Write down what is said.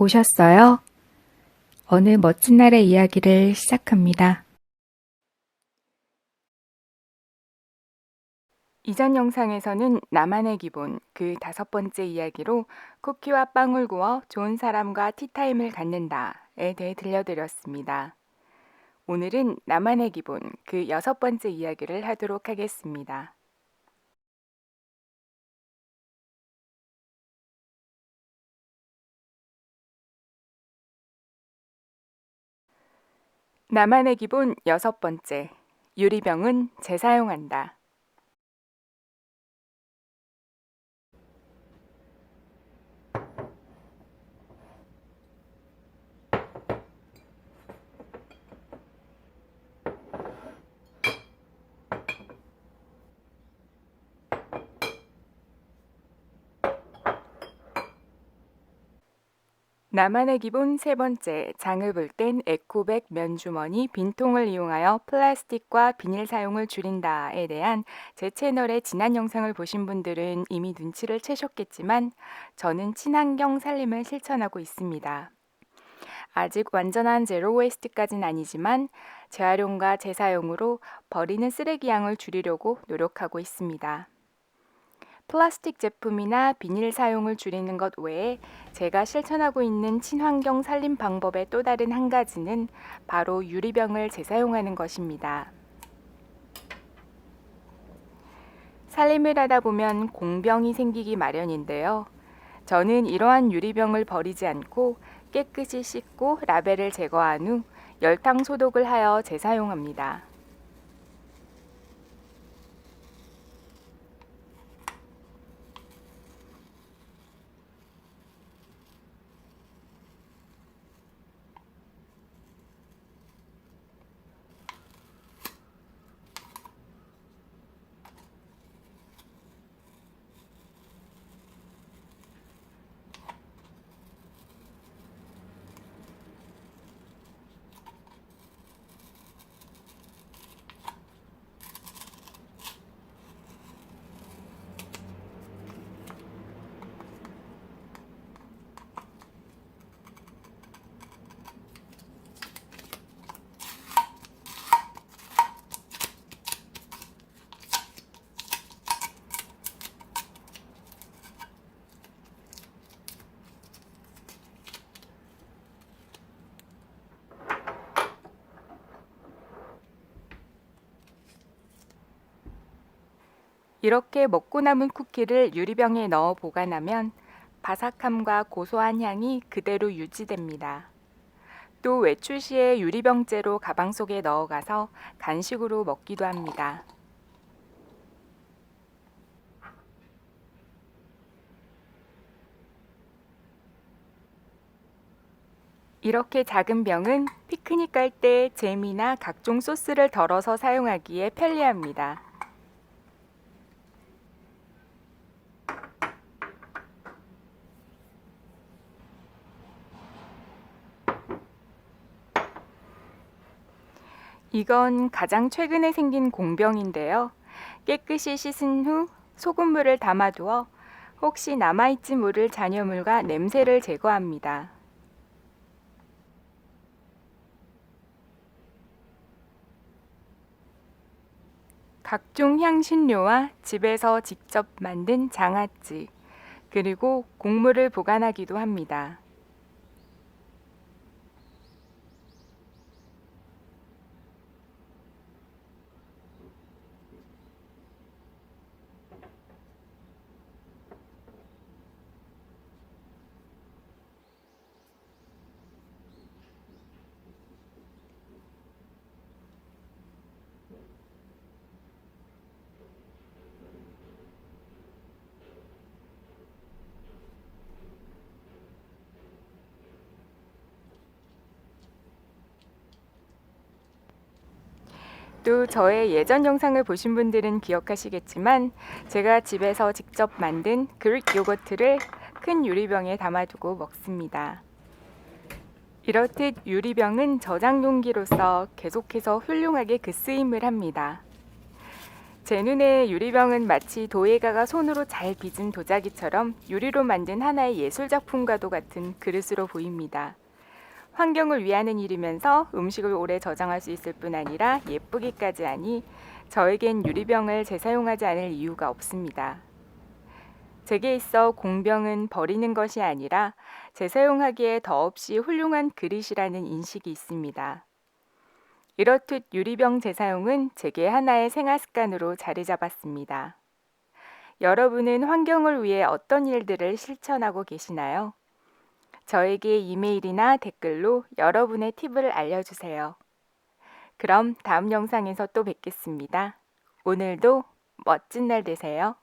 오셨어요? 어느 멋진 날의 이야기를 시작합니다. 이전 영상에서는 나만의 기본 그 다섯 번째 이야기로 쿠키와 빵을 구워 좋은 사람과 티타임을 갖는다에 대해 들려드렸습니다. 오늘은 나만의 기본 그 여섯 번째 이야기를 하도록 하겠습니다. 나만의 기본 여섯 번째. 유리병은 재사용한다. 나만의 기본 세 번째, 장을 볼 땐 에코백 면주머니 빈통을 이용하여 플라스틱과 비닐 사용을 줄인다에 대한 제 채널의 지난 영상을 보신 분들은 이미 눈치를 채셨겠지만 저는 친환경 살림을 실천하고 있습니다. 아직 완전한 제로 웨이스트까지는 아니지만 재활용과 재사용으로 버리는 쓰레기 양을 줄이려고 노력하고 있습니다. 플라스틱 제품이나 비닐 사용을 줄이는 것 외에 제가 실천하고 있는 친환경 살림 방법의 또 다른 한 가지는 바로 유리병을 재사용하는 것입니다. 살림을 하다 보면 공병이 생기기 마련인데요. 저는 이러한 유리병을 버리지 않고 깨끗이 씻고 라벨을 제거한 후 열탕 소독을 하여 재사용합니다. 이렇게 먹고 남은 쿠키를 유리병에 넣어 보관하면 바삭함과 고소한 향이 그대로 유지됩니다. 또 외출 시에 유리병째로 가방 속에 넣어가서 간식으로 먹기도 합니다. 이렇게 작은 병은 피크닉 갈 때 잼이나 각종 소스를 덜어서 사용하기에 편리합니다. 이건 가장 최근에 생긴 공병인데요. 깨끗이 씻은 후 소금물을 담아두어 혹시 남아있지 모를 잔여물과 냄새를 제거합니다. 각종 향신료와 집에서 직접 만든 장아찌, 그리고 곡물을 보관하기도 합니다. 또 저의 예전 영상을 보신 분들은 기억하시겠지만 제가 집에서 직접 만든 그릭 요거트를 큰 유리병에 담아두고 먹습니다. 이렇듯 유리병은 저장 용기로서 계속해서 훌륭하게 그 쓰임을 합니다. 제 눈에 유리병은 마치 도예가가 손으로 잘 빚은 도자기처럼 유리로 만든 하나의 예술 작품과도 같은 그릇으로 보입니다. 환경을 위하는 일이면서 음식을 오래 저장할 수 있을 뿐 아니라 예쁘기까지 하니 저에겐 유리병을 재사용하지 않을 이유가 없습니다. 제게 있어 공병은 버리는 것이 아니라 재사용하기에 더없이 훌륭한 그릇이라는 인식이 있습니다. 이렇듯 유리병 재사용은 제게 하나의 생활 습관으로 자리 잡았습니다. 여러분은 환경을 위해 어떤 일들을 실천하고 계시나요? 저에게 이메일이나 댓글로 여러분의 팁을 알려주세요. 그럼 다음 영상에서 또 뵙겠습니다. 오늘도 멋진 날 되세요.